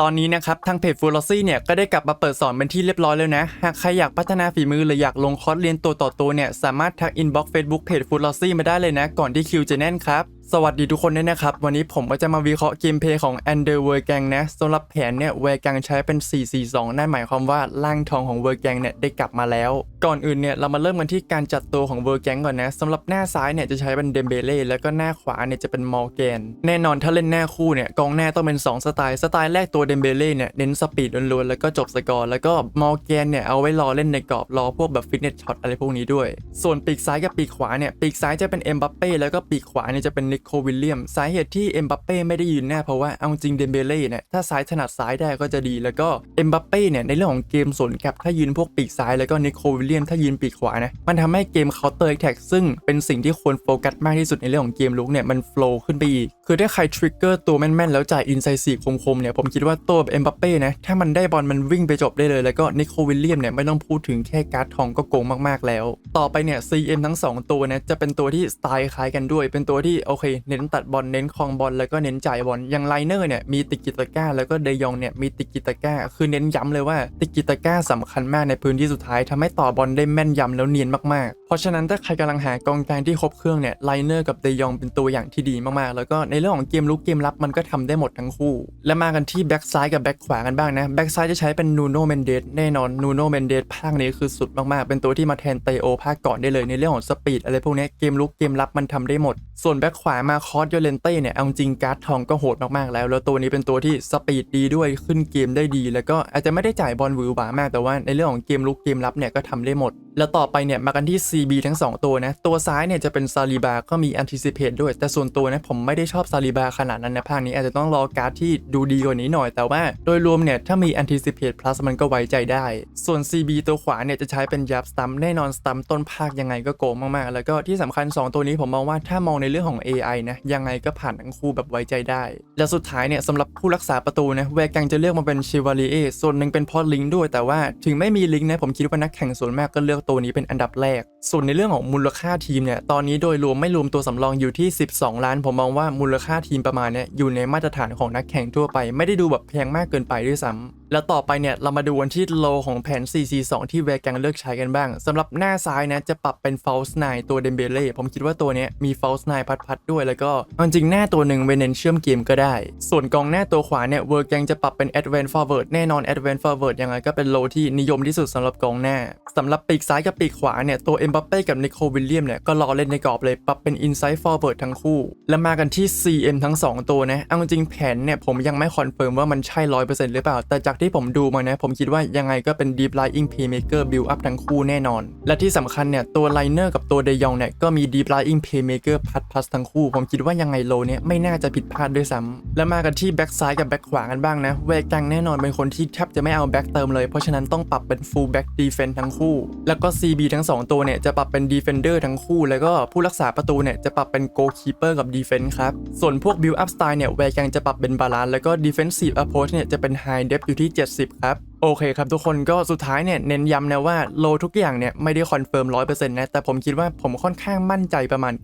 ตอนนี้นะครับทางเพจฟูลอซี่เนี่ยก็ได้กลับมาเปิดสอนเป็นที่เรียบร้อยแล้วนะ หากใครอยากพัฒนาฝีมือหรืออยากลงคอร์สเรียนตัวต่อตัวเนี่ยสามารถทักอินบ็อกซ์เฟซบุ๊กเพจฟูลอซี่มาได้เลยนะ ก่อนที่คิวจะแน่นครับ สวัสดีทุกคนด้วยนะครับ วันนี้ผมก็จะมาวิเคราะห์เกมเพลย์ของ u n d e r w o r g a n g นะสำหรับแผนเนี่ย w o r g a n g ใช้เป็น 442 นั่นหมายความว่าร่างทองของ w o r g a n g เนี่ยได้กลับมาแล้ว ก่อนอื่นเนี่ยเรามาเริ่มกันที่การจัดตัวของ w o r g a n g ก่อนนะสำหรับหน้าซ้ายเนี่ยจะใช้เป็นเดมเบเล่แล้วก็หน้าขวาเนี่ยจะเป็นมอร์แกนแน่นอนถ้าเล่นหน้าคู่เนี่ยกองหน้าต้องเป็น 2 สไตล์สไตล์แรกตัวเดมเบเล่เนี่ยเน้นสปีดล้วนๆแล้วก็จบสกอร์แล้วก็มอร์แกนเนี่ยเอาไว้รอเล่นในกรอบรอพวกแบบฟิตเนสช็อตอะไรพวกนี้ด้วย ส่วนปีกซ้ายกับปีกขวาเนี่ยปีกซ้ายจะเป็นเอ็มบัปเป้แล้วก็ปีกขวาเนี่ยจะเป็นนิโควิลเลียม สาเหตุที่เอ็มบัปเป้ไม่ได้ยืนหน้าเพราะว่าเอาจริงเดมเบเล่เนี่ยถ้าซ้ายถนัดซ้ายได้ก็จะดี แล้วก็เอ็มบัปเป้เนี่ยในเรื่องของเกมสวนกลบถ้ายืนพวกปีกซ้ายแล้วก็นิโควิลเลียมถ้ายืนปีกขวานะมันทำให้เกมเคาน์เตอร์แท็กซึ่งเป็นสิ่งที่ควรโฟกัสมากที่สุดในเรื่องของเกมลุกเนี่ยมันโฟล์ขึ้นไปอีกคือถ้าใครทริกเกอร์ตัวแม่นๆแล้วจ่ายอินไซซีคมๆเนี่ยผมคิดว่าตัวเอ็มบัปเป้นะถ้ามันได้บอลมันวิ่งไปจบได้เลยแล้วก็นิโควิลเลียมเนี่ยไม่ต้องพูดถึงแค่การ์ดทองก็โกงมากๆแล้ว ต่อไปเนี่ย CM ทั้ง 2 ตัวนะจะเป็นตัวที่สไตล์คล้ายกันด้วย เป็นตัวที่โอเคเน้นตัดบอลเน้นคลองบอลแล้วก็เน้นจ่ายบอลอย่างไลเนอร์เนี่ยมีติกิตาก้า แล้วก็เดยองเนี่ยมีติกิตาก้า คือเน้นย้ำเลยว่าติกิตาก้าสำคัญมากในพื้นที่สุดท้ายทำให้ต่อบอลได้แม่นยำแล้วเนียนมากๆ เพราะฉะนั้นถ้าใครกำลังหากองกลางที่ครบเครื่องเนี่ยไลเนอร์กับเดยองเป็นตัวอย่างที่ดีมากๆ แล้วก็ในเรื่องของเกมลุกเกมรับมันก็ทำได้หมดทั้งคู่ และมากันที่แบ็กซ้ายกับแบ็กขวากันบ้างนะแบ็กซ้ายจะใช้เป็นนูโนเมนเดสแน่นอนนูโนเมนเดสภาคนี้คือสุดมากๆ เป็นตัวที่มาแทนเตโอภาคก่อนได้เลยในเรื่องของสปีดอะไรพวกนี้เกมลุกเกมรับมันทำได้หมด ส่วนแบ็กขวามาคอสโยเลนเต้เนี่ยเอาจริงการ์ดทองก็โหดมากๆแล้ว แล้วตัวนี้เป็นตัวที่สปีดดีด้วยขึ้นเกมได้ดี แล้วก็อาจจะไม่ได้จ่ายบอลวิวบามากแต่ว่าในเรื่องของเกมลุกเกมรับเนี่ยก็ทำได้หมด แล้วต่อไปเนี่ยมากันที่ CB ทั้ง 2 ตัวนะ ตัวซ้ายเนี่ยจะเป็นซาลิบาก็มี Anticipate ด้วย แต่ส่วนตัวนะผมไม่ได้ชอบซาลิบาขนาดนั้นนะภาคนี้อาจจะต้องรอการ์ดที่ดูดีกว่านี้หน่อย แต่ว่าโดยรวมเนี่ยถ้ามี Anticipate Plus มันก็ไว้ใจได้ ส่วน CB ตัวขวาเนี่ยจะใช้เป็นยับสตัมแน่นอนสตัมต้นภาคยังไงก็โกงมากๆ แล้วก็ที่สำคัญ 2 ตัวนี้ผมมองว่าถ้ามองในเรื่องของ AI นะยังไงก็ผ่านทั้งคู่แบบไว้ใจได้ และสุดท้ายเนี่ยสำหรับผู้รักษาประตูนะแวร์กังจะเลือกมาเป็นชิวารีเอส่วนหนึ่งเป็นพอลิงด้วยแต่ว่าถึงไม่มีลิงนะผมคิดว่านักแข่งส่วนมากก็เลือกตัวนี้เป็นอันดับแรก ส่วนในเรื่องของมูลค่าทีมเนี่ยตอนนี้โดยรวมไม่รวมตัวสำรองอยู่ที่ 12 ล้าน ผมมองว่ามูลค่าทีมประมาณเนี้ยอยู่ในมาตรฐานของนักแข่งทั่วไป ไม่ได้ดูแบบแพงมากเกินไปด้วยซ้ำแล้วต่อไปเนี่ยเรามาดูกันที่โลของแผน 442 ที่แวร์กังเลือกใช้กันบ้างสำหรับหน้าซ้ายนะจะปรับเป็น false nine ตัวเดมเบเล่ผมคิดว่าตัวเนี้ยมี false nine พัดๆด้วยแล้วก็เอาจริงหน้าตัวหนึ่งเวเนนเชื่อมเกมก็ได้ ส่วนกองหน้าตัวขวาเนี่ยเวอร์แกงจะปรับเป็น advanced forward แน่นอน advanced forward ยังไงก็เป็นโลที่นิยมที่สุดสำหรับกองหน้าสำหรับปีกซ้ายกับปีกขวาเนี่ยตัวเอ็มบัปเป้กับนิโควิลเลียมเนี่ยก็รอเล่นในกรอบเลยปรับเป็น inside forward ทั้งคู่ แล้วมากันที่ CM ทั้ง 2 ตัวนะเอาจริงแผนเนี่ยผมยังไม่คอนเฟิร์มว่ามันใช่100%หรือเปล่าแต่จากที่ผมดูมานะผมคิดว่ายังไงก็เป็น deep lying playmaker build up ทั้งคู่แน่นอน และที่สำคัญเนี่ยตัวไลเนอร์กับตัวเดยองเนี่ยก็มี deep lying playmaker พัดพัสทั้งคู่ ผมคิดว่ายังไงโลเนี่ยไม่น่าจะผิดพลาดด้วยซ้ำและมากันที่แบ็กซ้ายกับแบ็กขวากันบ้างนะเวกังแน่นอนเป็นคนที่แทบจะไม่เอาแบ็กเติมเลยเพราะฉะนั้นต้องปรับเป็น full back defense ทั้งคู่ แล้วก็ CB ทั้ง 2 ตัวเนี่ยจะปรับเป็น defender ทั้งคู่ แล้วก็ผู้รักษาประตูเนี่ยจะปรับเป็น goalkeeper กับ defense ครับส่วนพวก build up style เนี่ยแวกังจะปรับเป็น balance แล้วก็ defensive approach เนี่ยจะเป็น high depth อยู่ที่ที่ 70 ครับโอเคครับทุกคนก็สุดท้ายเนี่ยเน้นย้ำนะว่าโลทุกอย่างเนี่ยไม่ได้คอนเฟิร์ม100%นต์นะแต่ผมคิดว่าผมค่อนข้างมั่นใจประมาณ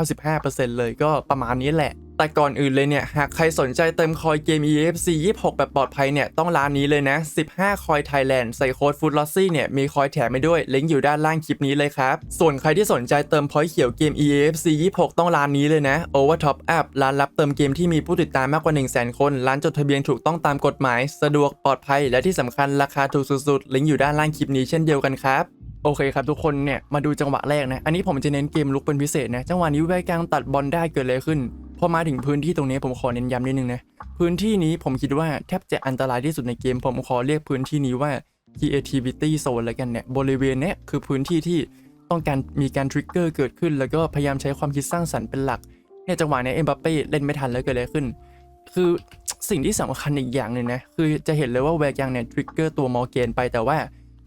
90-95%เลยก็ประมาณนี้แหละ แต่ก่อนอื่นเลยเนี่ย หากใครสนใจเติมคอยเกม EFC 26 แบบปลอดภัยเนี่ย ต้องร้านนี้เลยนะ 15 คอยไทยแลนด์ใส่โค้ดฟูดลอซี่เนี่ย มีคอยแถมไปด้วยลิงก์อยู่ด้านล่างคลิปนี้เลยครับ ส่วนใครที่สนใจเติมพอยเขียวเกม EFC 26 ต้องร้านนี้เลยนะ Over Top Up ร้านรับเติมเกมที่มีผู้ติดตามมากกว่า 100,000คน ร้านจดทะเบียนถูกต้องตามกฎหมาย สะดวกปลอดภัยและที่สำคัญราคาถูกสุดๆลิงก์อยู่ด้านล่างคลิปนี้เช่นเดียวกันครับโอเคครับทุกคนเนี่ยมาดูจังหวะแรกนะ อันนี้ผมจะเน้นเกมลุกเป็นพิเศษนะ จังหวะนี้แวร์กลางตัดบอลได้เกิดอะไรขึ้น พอมาถึงพื้นที่ตรงนี้ผมขอเน้นย้ำนิดนึงนะ พื้นที่นี้ผมคิดว่าแทบจะอันตรายที่สุดในเกม ผมขอเรียกพื้นที่นี้ว่า creativity zone แล้วกันเนี่ย บริเวณเนี้ยคือพื้นที่ที่ต้องการมีการทริกเกอร์เกิดขึ้น แล้วก็พยายามใช้ความคิดสร้างสรรค์เป็นหลักเนี่ยจังหวะนี้เอ็มบัปเป้เล่นไม่ทันแล้วเกิดอะไรขึ้น คือ สิ่งที่สำคัญอีกอย่างหนึ่งนะ คือจะเห็นเลยว่าแวรยังเนี่ยทริกเกอร์ตัวมอร์เกนไปแต่ว่า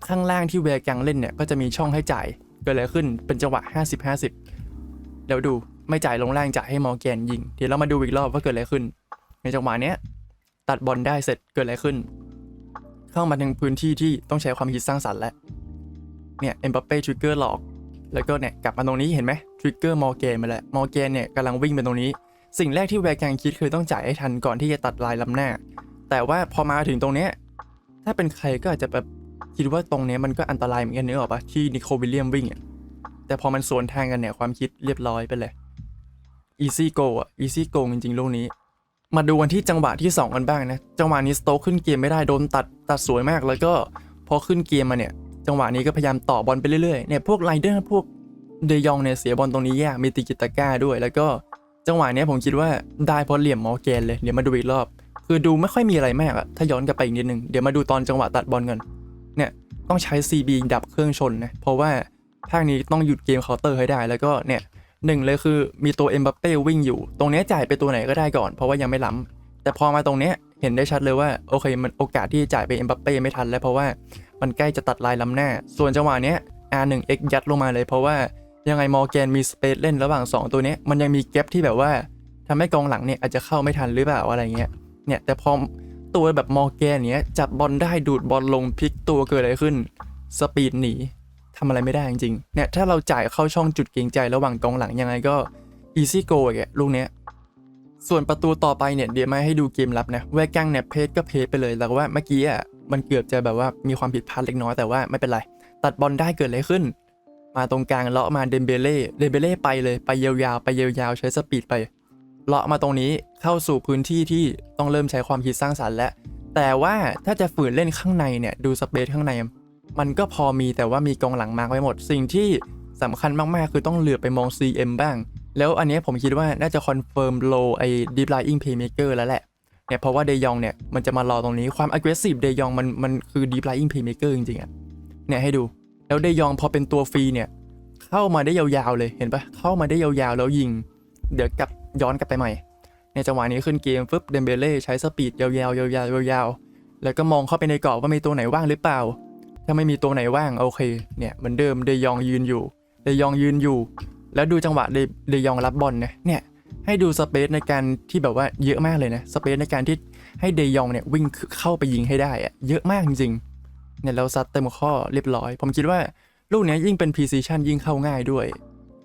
ข้างล่างที่แวรยังเล่นเนี่ย ก็จะมีช่องให้จ่ายเกิดอะไรขึ้นเป็นจังหวะ 50-50 เดี๋ยวดูไม่จ่ายลงล่างจ่ายให้มอร์แกนยิง เดี๋ยวเรามาดูอีกรอบว่าเกิดอะไรขึ้น ในจังหวะเนี้ยตัดบอลได้เสร็จเกิดอะไรขึ้น เข้ามาถึงพื้นที่ที่ต้องใช้ความคิดสร้างสรรค์แล้วเนี่ยเอ็มบัปเป้ทริกเกอร์หลอก แล้วก็เนี่ยกลับมาตรงนี้เห็นไหมทริกเกอร์มอร์แกนมาแล้วมอร์แกนเนี่ยกำลังวิ่งไปตรงนี้ สิ่งแรกที่แวร์แกงคิดคือต้องจ่ายให้ทันก่อนที่จะตัดลายลำหน้า แต่ว่าพอมาถึงตรงเนี้ยถ้าเป็นใครก็อาจจะแบบคิดว่าตรงเนี้ยมันก็อันตรายเหมือนกันเนื้อออกปะที่นิโคลวิลเลียมวิ่งอะแต่พอมันสวนทางกันเนี่ยความคิดเรียบร้อยไปเลย easy go อะ easy go จริงๆลูกนี้ มาดูกันที่จังหวะที่ 2 กันบ้างนะ จังหวะนี้สโต๊กขึ้นเกมไม่ได้โดนตัดตัดสวยมากแล้วก็พอขึ้นเกมมาเนี่ย จังหวะนี้ก็พยายามต่อบอลไปเรื่อยๆเนี่ยพวกไรเดอร์พวกเดยองเนี่ยเสียบอลตรงนี้ยากมีติกิตาก้าด้วย แล้วก็ จังหวะเนี้ยผมคิดว่าได้เพราะเหลี่ยมมอแกนเลยเดี๋ยวมาดูอีกรอบ คือดูไม่ค่อยมีอะไรมากอะถ้าย้อนกลับไปอีกนิดนึงเดี๋ยวมาดูตอนจังหวะตัดบอลกันเนี่ยต้องใช้ CB ดับเครื่องชนนะเพราะว่าภาคนี้ต้องหยุดเกมเคาน์เตอร์ให้ได้แล้วก็เนี่ยหนึ่งเลยคือมีตัวเอ็มบัปเป้วิ่งอยู่ ตรงนี้จ่ายไปตัวไหนก็ได้ก่อน เพราะว่ายังไม่ล้ำแต่พอมาตรงนี้เห็นได้ชัดเลยว่าโอเคมันโอกาสที่จะจ่ายไปเอ็มบัปเป้ไม่ทันแล้วเพราะว่ามันใกล้จะตัดลายล้ำหน้า ส่วนจังหวะเนี้ย R1X ยัดลงมาเลยเพราะว่า ยังไงมอร์แกนมีสเปซเล่นระหว่าง 2 ตัวนี้ มันยังมีแกลบที่แบบว่าทำให้กองหลังเนี่ยอาจจะเข้าไม่ทันหรือเปล่าอะไรเงี้ยเนี่ยแต่พอตัวแบบมอร์แกนเนี้ยจับบอลได้ดูดบอลลงพลิกตัวเกิดอะไรขึ้น สปีดหนีทำอะไรไม่ได้จริงๆเนี่ยถ้าเราจ่ายเข้าช่องจุดเกรงใจระหว่างกองหลังยังไงก็ easy go อย่างเงี้ยลูกเนี้ยส่วนประตูต่อไปเนี่ยเดี๋ยวมาให้ดูเกมรับนะแวกกังเนี่ยเพจก็เพจไปเลยแต่ว่าเมื่อกี้อะมันเกือบจะแบบว่ามีความผิดพลาดเล็กน้อยแต่ว่าไม่เป็นไร ตัดบอลได้เกิดอะไรขึ้น มาตรงกลางเลาะมาเดมเบเล่เดมเบเล่ไปเลยไปยาวๆไปยาวๆใช้สปีดไปเลาะมาตรงนี้เข้าสู่พื้นที่ที่ต้องเริ่มใช้ความคิดสร้างสรรค์แล้วแต่ว่าถ้าจะฝืนเล่นข้างในเนี่ยดูสเปซข้างใน มันก็พอมีแต่ว่ามีกองหลังมากไว้หมด สิ่งที่สำคัญมากๆ คือต้องเหลือไปมอง CM บ้าง แล้วอันนี้ผมคิดว่าน่าจะคอนเฟิร์มโลไอ้ Deep Lying Playmaker แล้วแหละเนี่ยเพราะว่าเดยองเนี่ยมันจะมารอตรงนี้ความ aggressive เดยองมันมันคือ Deep Lying Playmaker จริงๆอะเนี่ยให้ดู แล้วเดยองพอเป็นตัวฟรีเนี่ยเข้ามาได้ยาวๆเลยเห็นปะเข้ามาได้ยาวๆแล้วยิง เดี๋ยวกลับย้อนกลับไปใหม่ ในจังหวะนี้ขึ้นเกมฟึบเดมเบเล่ใช้สปีดยาวๆยาวๆยาวๆแล้วก็มองเข้าไปในกรอบว่ามีตัวไหนว่างหรือเปล่า ถ้าไม่มีตัวไหนว่างโอเคเนี่ยเหมือนเดิมเดยองยืนอยู่เดยองยืนอยู่ แล้วดูจังหวะเดเดยองรับบอลนะเนี่ยให้ดูสเปซในการที่แบบว่าเยอะมากเลยนะสเปซในการที่ให้เดยองเนี่ยวิ่งเข้าไปยิงให้ได้อะเยอะมากจริงๆ เนี่ยแล้วซัดเต็มข้อเรียบร้อย ผมคิดว่าลูกเนี้ยยิ่งเป็น precision ยิ่งเข้าง่ายด้วย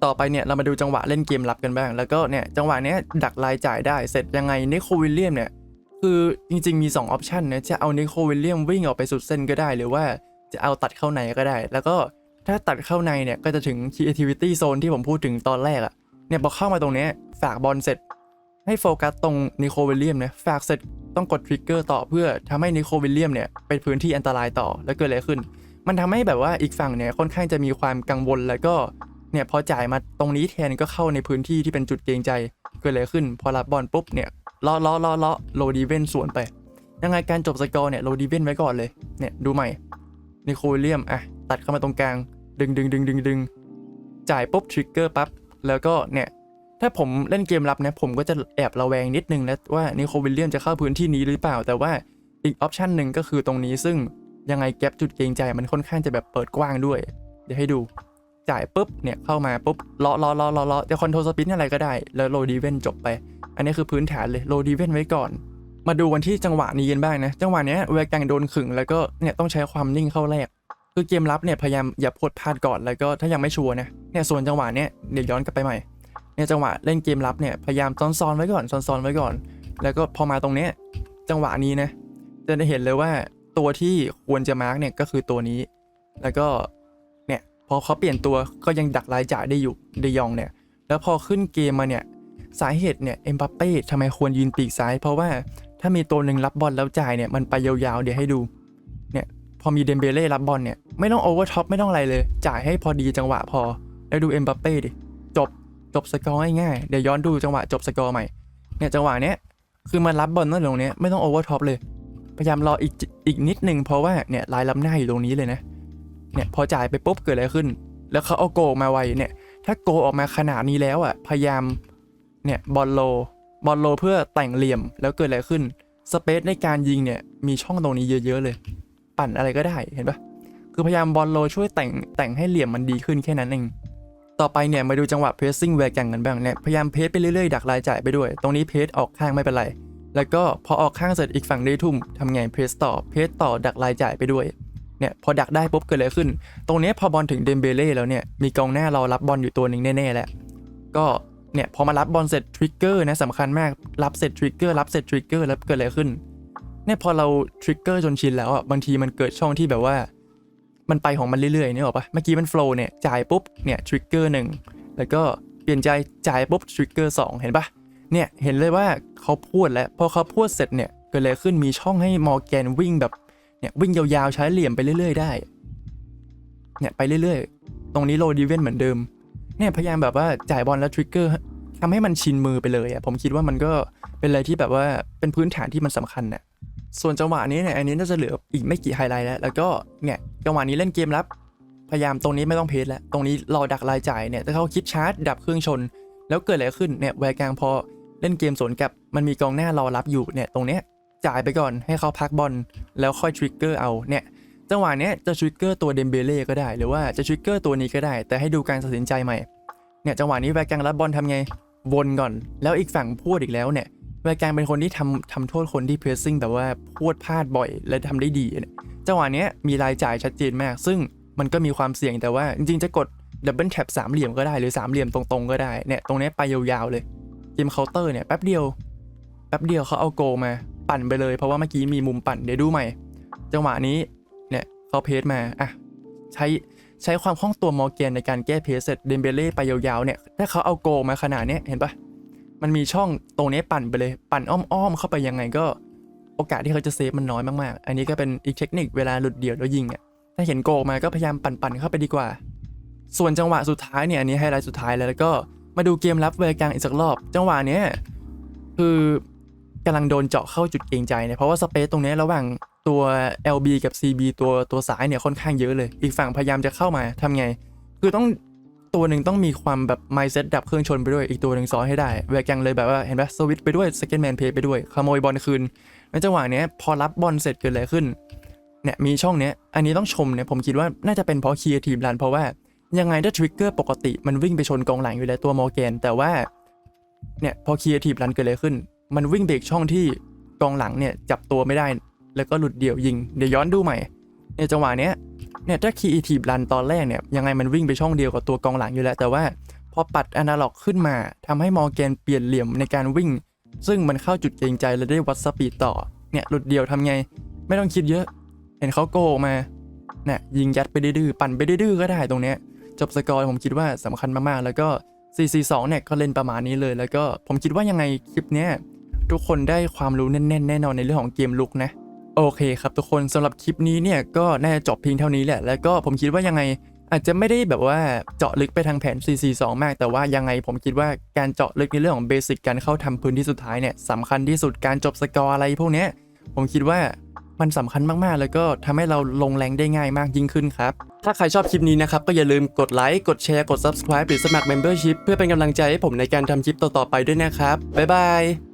ต่อไปเนี่ยเรามาดูจังหวะเล่นเกมรับกันบ้าง แล้วก็เนี่ยจังหวะเนี้ยดักรายจ่ายได้เสร็จยังไงนิโควิลเลียมเนี่ยคือจริงๆมี 2 ออปชันนะจะเอานิโควิลเลียมวิ่งออกไปสุดเส้นก็ได้ หรือว่าจะเอาตัดเข้าในก็ได้ แล้วก็ถ้าตัดเข้าในเนี่ยก็จะถึง creativity zone ที่ผมพูดถึงตอนแรกอะเนี่ยพอเข้ามาตรงเนี้ยฝากบอลเสร็จ ให้โฟกัสตรงนิโควิลเลียมนะฝากเสร็จ ต้องกดทริกเกอร์ต่อเพื่อทำให้นิโควิลเลียมเนี่ยเป็นพื้นที่อันตรายต่อแล้วเกิดอะไรขึ้น มันทำให้แบบว่าอีกฝั่งเนี่ยค่อนข้างจะมีความกังวลแล้วก็เนี่ยพอจ่ายมาตรงนี้แทนก็เข้าในพื้นที่ที่เป็นจุดเกรงใจเกิดอะไรขึ้น พอรับบอลปุ๊บเนี่ยล้อล้อล้อล้อโลดีเวนสวนไป ยังไงการจบสกอร์เนี่ยโลดีเวนไว้ก่อนเลยเนี่ยดูใหม่นิโควิลเลียมอะตัดเข้ามาตรงกลาง ดึงดึงดึงดึงดึงจ่ายปุ๊บทริกเกอร์ปั๊บแล้วก็เนี่ย ถ้าผมเล่นเกมรับนะผมก็จะแอบระแวงนิดนึงนะว่านิโควิลเลียมจะเข้าพื้นที่นี้หรือเปล่า แต่ว่าอีกออปชันหนึ่งก็คือตรงนี้ซึ่งยังไงแกลบจุดเกรงใจมันค่อนข้างจะแบบเปิดกว้างด้วย เดี๋ยวให้ดูจ่ายปุ๊บเนี่ยเข้ามาปุ๊บเลาะเลาะเลาะเลาะเลาะจะคอนโทรลสปินอะไรก็ได้ แล้วโลดีเวนจบไป อันนี้คือพื้นฐานเลยโลดีเวนไว้ก่อน มาดูกันที่จังหวะนี้กันบ้างนะ จังหวะเนี้ยเวกังโดนขึงแล้วก็เนี่ยต้องใช้ความนิ่งเข้าแรก คือเกมรับเนี่ยพยายามอย่าพลดพลาดก่อนแล้วก็ถ้ายังไม่ชัวร์นะเนี่ยส่วนจังหวะเนี้ยเดี๋ยวย้อนกลับไปใหม่ เนี่ยจังหวะเล่นเกมรับเนี่ยพยายามซ้อนๆไว้ก่อนซ้อนๆไว้ก่อน แล้วก็พอมาตรงเนี้ยจังหวะนี้นะจะได้เห็นเลยว่าตัวที่ควรจะมาร์กเนี่ยก็คือตัวนี้ แล้วก็เนี่ยพอเขาเปลี่ยนตัวก็ยังดักรายจ่ายได้อยู่เดยองเนี่ย แล้วพอขึ้นเกมมาเนี่ยสาเหตุเนี่ยเอ็มบัปเป้ทำไมควรยืนปีกซ้าย เพราะว่าถ้ามีตัวหนึ่งรับบอลแล้วจ่ายเนี่ยมันไปยาวๆเดี๋ยวให้ดู เนี่ยพอมีเดมเบเล่รับบอลเนี่ยไม่ต้องโอเวอร์ท็อปไม่ต้องอะไรเลย จ่ายให้พอดีจังหวะพอ แล้วดูเอ็มบัปเป้ดิ จบสกอร์ง่ายๆเดี๋ยวย้อนดูจังหวะจบสกอร์ใหม่เนี่ยจังหวะเนี้ยคือมันรับบอลนั่นตรงเนี้ยไม่ต้องโอเวอร์ท็อปเลย พยายามรออีกอีกนิดนึงเพราะว่าเนี่ยลายล้ำหน้าอยู่ตรงนี้เลยนะเนี่ยพอจ่ายไปปุ๊บเกิดอะไรขึ้น แล้วเขาเอาโกออกมาไวเนี่ยถ้าโกออกมาขนาดนี้แล้วอะพยายามเนี่ยบอลโลบอลโลเพื่อแต่งเหลี่ยมแล้วเกิดอะไรขึ้นสเปซในการยิงเนี่ยมีช่องตรงนี้เยอะ ๆ เลย ปั่นอะไรก็ได้เห็นปะคือพยายามบอลโลช่วยแต่งแต่งให้เหลี่ยมมันดีขึ้นแค่นั้นเอง ต่อไปเนี่ยมาดูจังหวะเพรสซิ่งแวร์แกงกันบ้างเนี่ยพยายามเพสไปเรื่อยๆ ดักรายจ่ายไปด้วย ตรงนี้เพสออกข้างไม่เป็นไร แล้วก็พอออกข้างเสร็จอีกฝั่งได้ทุ่มทำไงเพสต่อเพสต่อดักรายจ่ายไปด้วยเนี่ยพอดักได้ปุ๊บเกิดอะไรขึ้น ตรงนี้พอบอลถึงเดมเบเล่แล้วเนี่ยมีกองหน้าเรอรับบอลอยู่ตัวหนึ่งแน่ๆแล้วก็เนี่ยพอมารับบอลเสร็จทริกเกอร์นะสำคัญมากรับเสร็จทริกเกอร์รับเสร็จทริกเกอร์แล้วเกิดอะไรขึ้นเนี่ยพอเราทริกเกอร์จนชินแล้วอะบางทีมันเกิดช่องที่แบบว่า มันไปของมันเรื่อยๆเนี่ยหรอปะเมื่อกี้มันโฟล์เนี่ยจ่ายปุ๊บเนี่ยทริกเกอร์หนึ่งแล้วก็เปลี่ยนใจจ่ายปุ๊บทริกเกอร์สองเห็นปะเนี่ยเห็นเลยว่าเขาพูดแล้วพอเขาพูดเสร็จเนี่ยเกิดอะไรขึ้นมีช่องให้มอร์แกนวิ่งแบบเนี่ยวิ่งยาวๆใช้เหลี่ยมไปเรื่อยๆได้เนี่ยไปเรื่อยๆ ตรงนี้โลดีเวนเหมือนเดิมเนี่ยพยายามแบบว่าจ่ายบอลแล้วทริกเกอร์ทำให้มันชินมือไปเลยอะผมคิดว่ามันก็เป็นอะไรที่แบบว่าเป็นพื้นฐานที่มันสำคัญน่ะส่วนจังหวะนี้เนี่ยอันนี้น่าจะเหลืออีกไม่กี่ไฮไลท์แล้ว แล้วก็เนี่ย จังหวะนี้เล่นเกมรับ พยายามตรงนี้ไม่ต้องเพจแล้ว ตรงนี้รอดักรายจ่ายเนี่ยถ้าเขาคิดชาร์จดับเครื่องชน แล้วเกิดอะไรขึ้นเนี่ยแวร์กลางพอเล่นเกมสวนกลับมันมีกองหน้ารอรับอยู่เนี่ยตรงเนี้ยจ่ายไปก่อนให้เขาพักบอลแล้วค่อยทริกเกอร์เอาเนี่ยจังหวะเนี้ยจะทริกเกอร์ตัวเดมเบเล่ก็ได้ หรือว่าจะทริกเกอร์ตัวนี้ก็ได้ แต่ให้ดูการตัดสินใจใหม่เนี่ยจังหวะนี้แวร์กลางรับบอลทำไงวนก่อน แล้วอีกฝั่งพูดอีกแล้วเนี่ย แวแกงเป็นคนที่ทำทำโทษคนที่เพรสซิ่งแบบว่าพูดพลาดบ่อยและทำได้ดีเนี่ยจังหวะนี้มีรายจ่ายชัดเจนมาก ซึ่งมันก็มีความเสี่ยงแต่ว่าจริงๆจะกดดับเบิลแท็บสามเหลี่ยมก็ได้หรือสามเหลี่ยมตรงๆก็ได้เนี่ยตรงนี้ไปยาวๆเลยเกมเคาน์เตอร์เนี่ยแป๊บเดียวแป๊บเดียวเขาเอาโกมาปั่นไปเลย เพราะว่าเมื่อกี้มีมุมปั่นเดี๋ยวดูใหม่ จังหวะนี้เนี่ยเขาเพสมาอะใช้ใช้ความคล่องตัวมอร์แกนในการแก้เพสเสร็จเดมเบเล่ไปยาวๆเนี่ยถ้าเขาเอาโกมาขนาดเนี้ยเห็นปะ มันมีช่องตรงนี้ปั่นไปเลย ปั่นอ้อมๆเข้าไปยังไงก็โอกาสที่เขาจะเซฟมันน้อยมากๆ อันนี้ก็เป็นอีกเทคนิคเวลาหลุดเดี่ยวแล้วยิงอะ ถ้าเห็นโกมาก็พยายามปั่นๆเข้าไปดีกว่า ส่วนจังหวะสุดท้ายเนี่ยอันนี้ไฮไลท์สุดท้ายแล้วแล้วก็มาดูเกมรับเวลกลางอีกสักรอบ จังหวะเนี้ยคือกำลังโดนเจาะเข้าจุดเกรงใจเนี่ยเพราะว่าสเปซตรงนี้ระหว่างตัว LB กับ CB ตัวตัวซ้ายเนี่ยค่อนข้างเยอะเลย อีกฝั่งพยายามจะเข้ามาทำไง คือต้อง ตัวหนึ่งต้องมีความแบบ mindset ดับเครื่องชนไปด้วยอีกตัวหนึ่งซ้อนให้ได้แวร์แกงเลยแบบว่าเห็นปะสวิตไปด้วย second man play ไปด้วยขโมยบอลคืนในจังหวะนี้พอรับบอลเสร็จเกิดอะไรขึ้นเนี่ยมีช่องเนี้ยอันนี้ต้องชมเนี่ยผมคิดว่าน่าจะเป็นเพราะ creative run เพราะว่ายังไงถ้าทริกเกอร์ปกติมันวิ่งไปชนกองหลังอยู่แล้วตัวมอร์แกนแต่ว่าเนี่ยพอ creative run เกิดอะไรขึ้น มันวิ่งไปอีกช่องที่กองหลังเนี่ยจับตัวไม่ได้ แล้วก็หลุดเดี่ยวยิง เดี๋ยวย้อนดูใหม่ในจังหวะเนี้ย เนี่ยถ้าคีอีทีบรันตอนแรกเนี่ยยังไงมันวิ่งไปช่องเดียวกับตัวกองหลังอยู่แล้ว แต่ว่าพอปัดอนาล็อกขึ้นมาทำให้มอร์แกนเปลี่ยนเหลี่ยมในการวิ่ง ซึ่งมันเข้าจุดเกรงใจและได้วัดสปีดต่อเนี่ยหลุดเดียวทำไง ไม่ต้องคิดเยอะ เห็นเขาโกมาเนี่ยยิงยัดไปดื้อปั่นไปดื้อก็ได้ตรงเนี้ยจบสกอร์ผมคิดว่าสำคัญมากๆ แล้วก็ 442 เนี่ยก็เล่นประมาณนี้เลย แล้วก็ผมคิดว่ายังไงคลิปเนี้ยทุกคนได้ความรู้แน่นๆ แน่นอนในเรื่องของเกมลุกนะ โอเคครับทุกคนสำหรับคลิปนี้เนี่ยก็น่าจะจบเพียงเท่านี้แหละ แล้วก็ผมคิดว่ายังไงอาจจะไม่ได้แบบว่าเจาะลึกไปทางแผน 442 มาก แต่ว่ายังไงผมคิดว่าการเจาะลึกในเรื่องของเบสิกการเข้าทำพื้นที่สุดท้ายเนี่ยสำคัญที่สุดการจบสกอร์อะไรพวกเนี้ยผมคิดว่ามันสำคัญมาก ๆ แล้วก็ทำให้เราลงแรงได้ง่ายมากยิ่งขึ้นครับ ถ้าใครชอบคลิปนี้นะครับ ก็อย่าลืมกดไลค์ กดแชร์ กด subscribe หรือสมัคร membership เพื่อเป็นกำลังใจให้ผมในการทำคลิปต่อ ๆ ไปด้วยนะครับ บ๊ายบาย